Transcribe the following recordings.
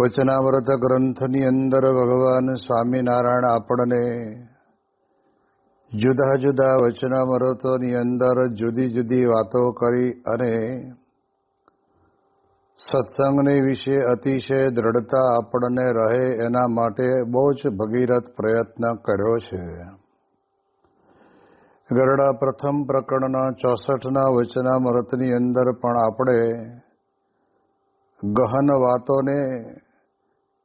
વચનામૃત ગ્રંથની અંદર ભગવાન સ્વામિનારાયણ આપણને જુદા જુદા વચનામૃતોની અંદર જુદી જુદી વાતો કરી અને સત્સંગની વિશે અતિશય દ્રઢતા આપણને રહે એના માટે બહુ જ ભગીરથ પ્રયત્ન કર્યો છે. ગરડા પ્રથમ પ્રકરણના ચોસઠના વચનામૃતની અંદર પણ આપણે ગહન વાતોને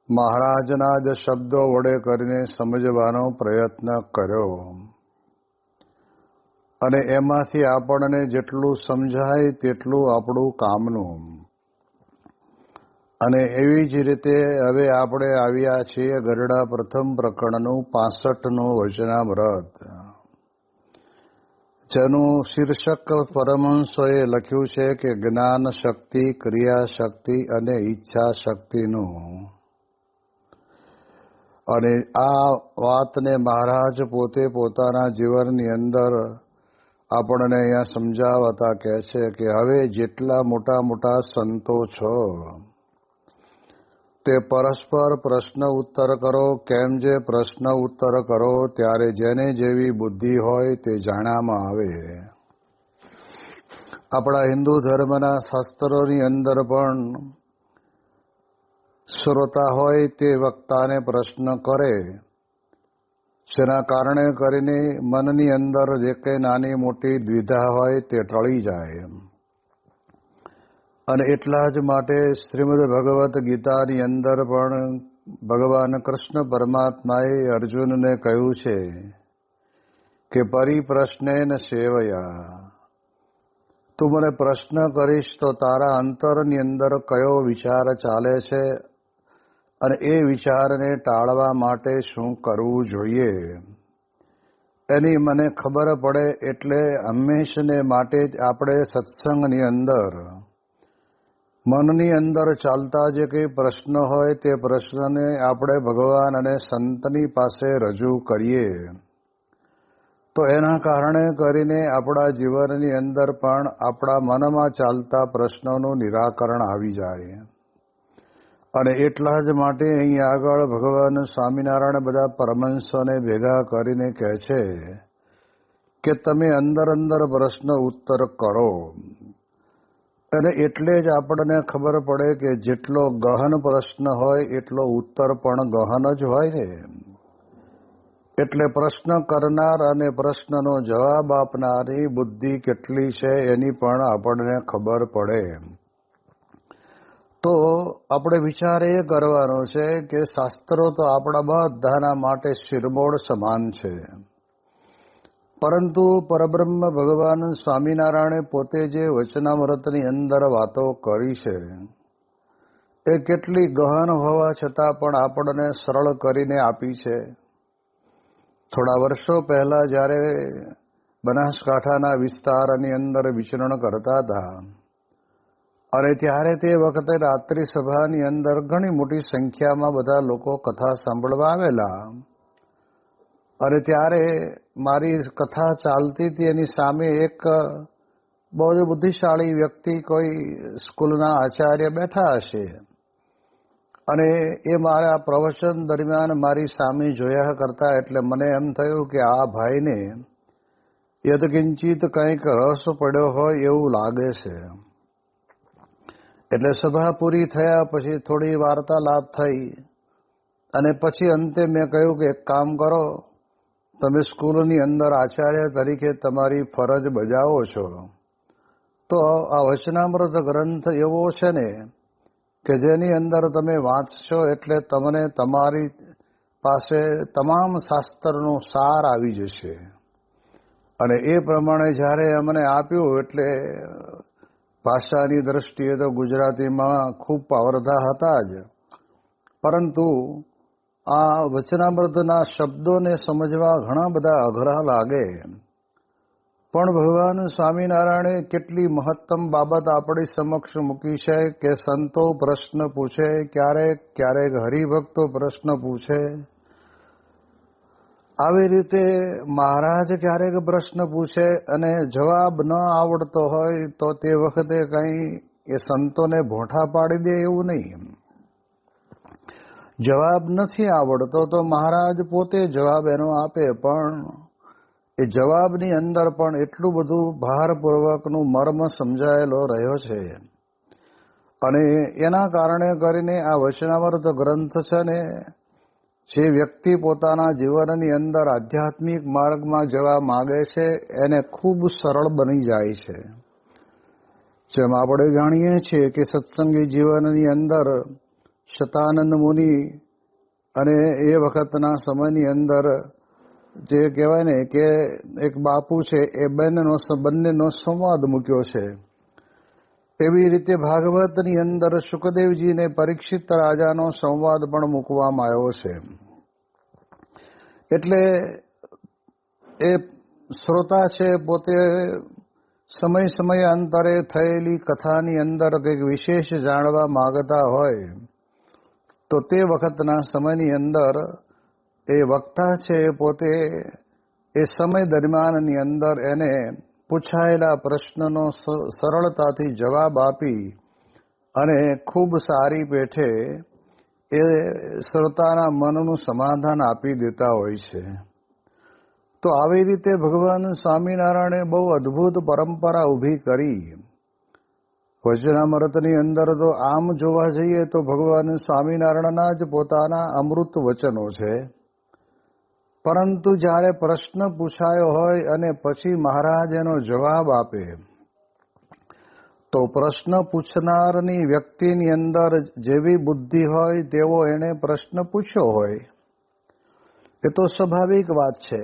મહારાજના જ શબ્દો વડે કરીને સમજવાનો પ્રયત્ન કર્યો. અને એમાંથી આપણને જેટલું સમજાય તેટલું આપણું કામનું. અને એવી જ રીતે હવે આપણે આવ્યા છીએ ગરડા પ્રથમ પ્રકરણનું પાસઠનું વચનામ્રત જેનું શીર્ષક પરમહંસોએ લખ્યું છે કે જ્ઞાન શક્તિ ક્રિયા શક્તિ અને ઈચ્છા શક્તિનું અને આ વાતને મહારાજ પોતે પોતાના જીવનની અંદર આપણને અહીંયા સમજાવતા કહે છે કે હવે જેટલા મોટા મોટા સંતો છો, તે પરસ્પર પ્રશ્ન ઉત્તર કરો, કેમ જે પ્રશ્ન ઉત્તર કરો, ત્યારે જેને જેવી બુદ્ધિ હોય તે જાણામાં આવે. આપણા હિન્દુ ધર્મના શાસ્ત્રોની અંદર પણ શ્રોતા હોય તે વક્તાને પ્રશ્ન કરે. જેના કારણે કરીને મનની અંદર જે કંઈ નાની મોટી દ્વિધા હોય તે ટળી જાય અને એટલા જ માટે શ્રીમદ ભગવત ગીતાની અંદર પણ ભગવાન કૃષ્ણ પરમાત્માએ અર્જુનને કહ્યું છે કે પરિપ્રશ્નેન સેવયા. તું મને પ્રશ્ન કરીશ તો તારા અંતરની અંદર કયો વિચાર ચાલે છે? અને એ વિચારને ટાળવા માટે શું કરવું જોઈએ? એની મને ખબર પડે એટલે હંમેશને માટે જ આપણે સત્સંગની અંદર, મનની અંદર ચાલતા જે કંઈ પ્રશ્ન હોય તે પ્રશ્નને આપણે ભગવાન અને સંતની પાસે રજૂ કરીએ. તો એના કારણે કરીને આપણા જીવનની અંદર પણ આપણા મનમાં ચાલતા પ્રશ્નોનું નિરાકરણ આવી જાય. અને એટલા જ માટે અહીં આગળ ભગવાન સ્વામિનારાયણ બધા પરમંશોને ભેગા કરીને કહે છે કે તમે અંદર અંદર પ્રશ્ન ઉત્તર કરો. અને એટલે જ આપણને ખબર પડે કે જેટલો ગહન પ્રશ્ન હોય, એટલો ઉત્તર પણ ગહન જ હોય ને. એટલે પ્રશ્ન કરનાર અને પ્રશ્નનો જવાબ આપનારી બુદ્ધિ કેટલી છે એની પણ આપણને ખબર પડે. તો આપણે વિચાર એ કરવાનો છે કે શાસ્ત્રો તો આપણા બધાના માટે શિરમોળ સમાન છે. પરંતુ પરબ્રહ્મ ભગવાન સ્વામિનારાયણે પોતે જે વચનામૃતની અંદર વાતો કરી છે, એ કેટલી ગહન હોવા છતાં પણ આપણને સરળ કરીને આપી છે. થોડા વર્ષો પહેલા જ્યારે બનાસકાંઠાના વિસ્તારની અંદર વિચરણ કરતા હતા અને ત્યારે તે વખતે રાત્રિ સભાની અંદર ઘણી મોટી સંખ્યામાં બધા લોકો કથા સાંભળવા આવેલા. અને ત્યારે મારી કથા ચાલતી હતી, એની સામે એક બહુ જ બુદ્ધિશાળી વ્યક્તિ કોઈ સ્કૂલના આચાર્ય બેઠા હશે. અને એ મારા પ્રવચન દરમિયાન મારી સામે જોયા કરતા એટલે મને એમ થયું કે આ ભાઈને યદકિંચિત કંઈક રસ પડ્યો હોય એવું લાગે છે. એટલે સભા પૂરી થયા પછી થોડી વાર્તાલાપ થઈ. અને પછી અંતે મેં કહ્યું કે એક કામ કરો, તમે સ્કૂલની અંદર આચાર્ય તરીકે તમારી ફરજ બજાવો છો. તો આ વચનામૃત ગ્રંથ એવો છે ને કે જેની અંદર તમે વાંચશો એટલે તમને તમારી પાસે તમામ શાસ્ત્રનો સાર આવી જશે. અને એ પ્રમાણે જ્યારે અમને આપ્યું એટલે ભાષાની દ્રષ્ટિએ તો ગુજરાતીમાં ખૂબ પાવરધા હતા જ. પરંતુ આ વચનામૃતના શબ્દોને સમજવા ઘણા બધા અઘરા લાગે. પણ ભગવાન સ્વામિનારાયણે કેટલી મહત્તમ બાબત આપણી સમક્ષ મૂકી છે કે સંતો પ્રશ્ન પૂછે, ક્યારેક ક્યારેક હરિભક્તો પ્રશ્ન પૂછે. આવી રીતે મહારાજ ક્યારેક પ્રશ્ન પૂછે અને જવાબ ન આવડતો હોય તો તે વખતે કંઈ એ સંતોને ભોંઠા પાડી દે એવું નહીં. જવાબ નથી આવડતો તો મહારાજ પોતે જવાબ એનો આપે, પણ એ જવાબની અંદર પણ એટલું બધું ભારપૂર્વકનું મર્મ સમજાયેલો રહ્યો છે. અને એના કારણે કરીને આ વચનામૃત ગ્રંથ છે ને જે વ્યક્તિ પોતાના જીવનની અંદર આધ્યાત્મિક માર્ગમાં જવા માગે છે, એને ખૂબ સરળ બની જાય છે. જેમ આપણે જાણીએ છીએ કે સત્સંગી જીવનની અંદર શતાનંદ મુનિ અને એ વખતના સમયની અંદર જે કહેવાય ને કે એક બાપુ છે, એ બંનેનો બંનેનો સંવાદ મૂક્યો છે. એવી રીતે ભાગવતની અંદર સુખદેવજીને પરીક્ષિત રાજાનો સંવાદ પણ મૂકવામાં આવ્યો છે. એટલે એ શ્રોતા છે પોતે સમય સમય અંતરે થયેલી કથાની અંદર કંઈક વિશેષ જાણવા માંગતા હોય, તો તે વખતના સમયની અંદર એ વક્તા છે પોતે એ સમય દરમિયાનની અંદર એને પૂછાયેલા પ્રશ્નનો સરળતાથી જવાબ આપી અને ખૂબ સારી પેઠે એ શ્રોતાના મનનું સમાધાન આપી દેતા હોય છે. તો આવી રીતે ભગવાન સ્વામિનારાયણે બહુ અદ્ભુત પરંપરા ઊભી કરી. વચનામૃતની અંદર તો આમ જોવા જઈએ તો ભગવાન સ્વામિનારાયણના જ પોતાના અમૃત વચનો છે. પરંતુ જ્યારે પ્રશ્ન પૂછાયો હોય અને પછી મહારાજ એનો જવાબ આપે, તો પ્રશ્ન પૂછનારની વ્યક્તિની અંદર જેવી બુદ્ધિ હોય તેવો એને પ્રશ્ન પૂછ્યો હોય. એ તો સ્વાભાવિક વાત છે.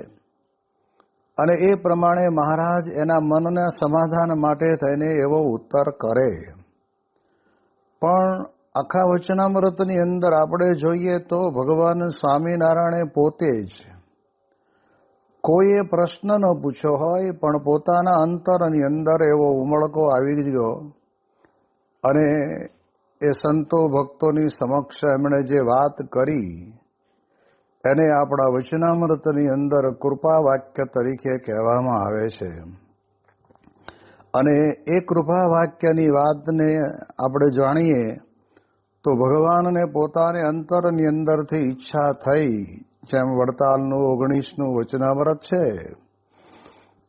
અને એ પ્રમાણે મહારાજ એના મનના સમાધાન માટે થઈને એવો ઉત્તર કરે. પણ આખા વચનામૃતની અંદર આપણે જોઈએ તો ભગવાન સ્વામિનારાયણે પોતે જ કોઈએ પ્રશ્ન ન પૂછ્યો હોય, પણ પોતાના અંતરની અંદર એવો ઉમળકો આવી ગયો અને એ સંતો ભક્તોની સમક્ષ એમણે જે વાત કરી, એને આપણા વચનામૃતની અંદર કૃપા વાક્ય તરીકે કહેવામાં આવે છે. અને એ કૃપા વાક્યની વાતને આપણે જાણીએ તો ભગવાનને પોતાને અંતરની અંદરથી ઈચ્છા થઈ જેમ વડતાલનું, ઓગણીસનું વચનામૃત છે.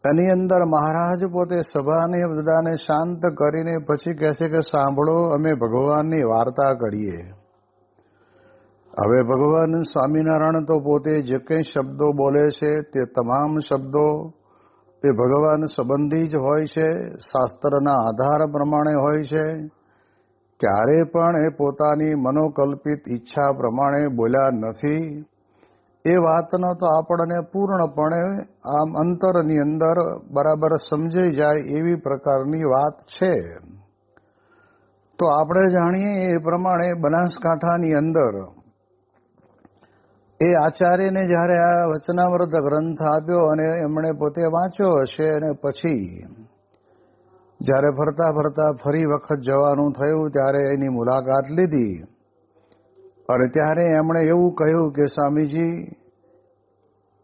એની અંદર મહારાજ પોતે સભાને બધાને શાંત કરીને પછી કહે છે કે સાંભળો, અમે ભગવાનની વાર્તા કરીએ. હવે ભગવાન સ્વામિનારાયણ તો પોતે જે કંઈ શબ્દો બોલે છે, તે તમામ શબ્દો તે ભગવાન સંબંધી જ હોય છે, શાસ્ત્રના આધાર પ્રમાણે હોય છે. ક્યારે પણ એ પોતાની મનોકલ્પિત ઈચ્છા પ્રમાણે બોલ્યા નથી. એ વાતનો તો આપણને પૂર્ણપણે આમ અંતરની અંદર બરાબર સમજાઈ જાય એવી પ્રકારની વાત છે. તો આપણે જાણીએ એ પ્રમાણે બનાસકાંઠાની અંદર એ આચાર્યને જ્યારે આ વચનામૃત ગ્રંથ આપ્યો અને એમણે પોતે વાંચ્યો હશે અને પછી જ્યારે ફરતા ફરતા ફરી વખત જવાનું થયું ત્યારે એની મુલાકાત લીધી. અને ત્યારે એમણે એવું કહ્યું કે, સ્વામીજી,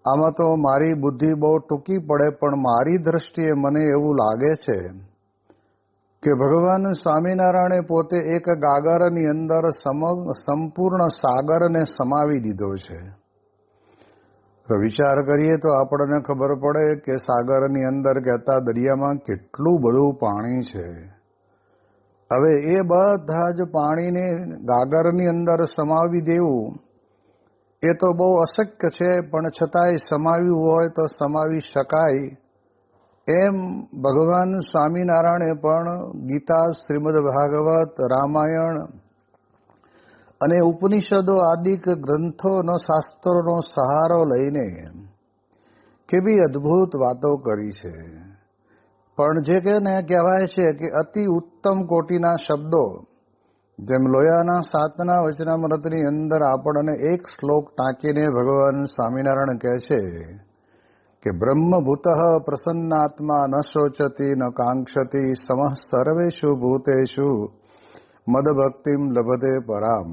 આમાં તો મારી બુદ્ધિ બહુ ટૂંકી પડે, પણ મારી દ્રષ્ટિએ મને એવું લાગે છે કે ભગવાન સ્વામિનારાયણે પોતે એક ગાગરની અંદર સંપૂર્ણ સાગરને સમાવી દીધો છે. તો વિચાર કરીએ તો આપણને ખબર પડે કે સાગરની અંદર કહેતા દરિયામાં કેટલું બધું પાણી છે. હવે એ બધા જ પાણીને ગાગરની અંદર સમાવી દેવું, એ તો બહુ અશક્ય છે, પણ છતાંય સમાવ્યું હોય તો સમાવી શકાય. એમ ભગવાન સ્વામિનારાયણે પણ ગીતા, શ્રીમદ ભાગવત, રામાયણ અને ઉપનિષદો આદિક ગ્રંથોનો, શાસ્ત્રોનો સહારો લઈને કેવી અદ્ભુત વાતો કરી છે. પણ જે કે ને કહેવાય છે કે અતિ ઉત્તમ કોટીના શબ્દો, જેમ લોયાના સાતના વચનામૃતની અંદર આપણને એક શ્લોક ટાંકીને ભગવાન સ્વામિનારાયણ કહે છે કે, બ્રહ્મભૂત પ્રસન્નાત્મા ન શોચતી, ન કાંક્ષતી, સમઃ સર્વેશુ ભૂતેશુ મદભક્તિમ લભતે પરામ.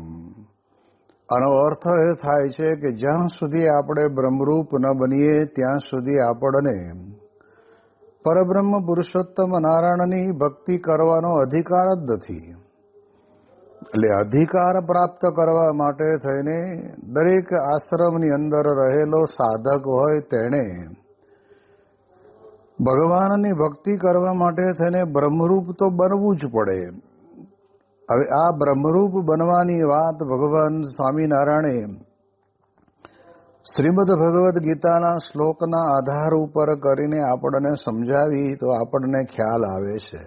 આનો અર્થ એ થાય છે કે જ્યાં સુધી આપણે બ્રહ્મરૂપ ન બનીએ, ત્યાં સુધી આપણને પરબ્રહ્મ પુરુષોત્તમ નારાયણની ભક્તિ કરવાનો અધિકાર જ નથી. એટલે અધિકાર પ્રાપ્ત કરવા માટે થઈને દરેક આશ્રમની અંદર રહેલો સાધક હોય તેણે ભગવાનની ભક્તિ કરવા માટે થઈને બ્રહ્મરૂપ તો બનવું જ પડે. હવે આ બ્રહ્મરૂપ બનવાની વાત ભગવાન સ્વામિનારાયણે શ્રીમદ ભગવદ્ ગીતાના શ્લોકના આધાર ઉપર કરીને આપણને સમજાવી તો આપણને ખ્યાલ આવે છે.